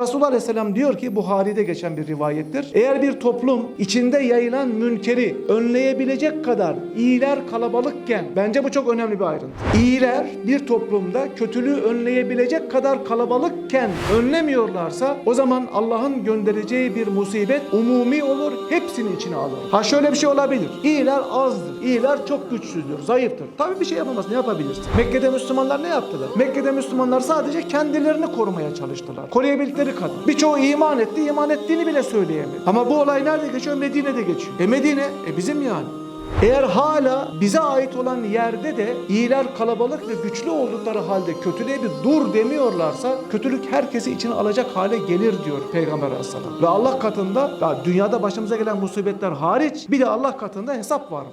Resulullah Aleyhisselam diyor ki Buhari'de geçen bir rivayettir. Eğer bir toplum içinde yayılan münkeri önleyebilecek kadar iyiler kalabalıkken bence bu çok önemli bir ayrıntı. İyiler bir toplumda kötülüğü önleyebilecek kadar kalabalıkken önlemiyorlarsa o zaman Allah'ın göndereceği bir musibet umumi olur, hepsini içine alır. Ha şöyle bir şey olabilir. İyiler azdır. İyiler çok güçsüzdür, zayıftır. Tabii bir şey yapamaz. Ne yapabilirsin? Mekke'de Müslümanlar ne yaptılar? Mekke'de Müslümanlar sadece kendilerini korumaya çalıştılar. Koruyabildikleri kadar. Birçoğu iman etti, iman ettiğini bile söyleyemedi. Ama bu olay nerede geçiyor? Medine'de geçiyor. E Medine, e bizim yani. Eğer hala bize ait olan yerde de iyiler kalabalık ve güçlü oldukları halde kötülüğe bir dur demiyorlarsa kötülük herkesi içine alacak hale gelir diyor Peygamber Aleyhisselam. Ve Allah katında ya dünyada başımıza gelen musibetler hariç bir de Allah katında hesap var.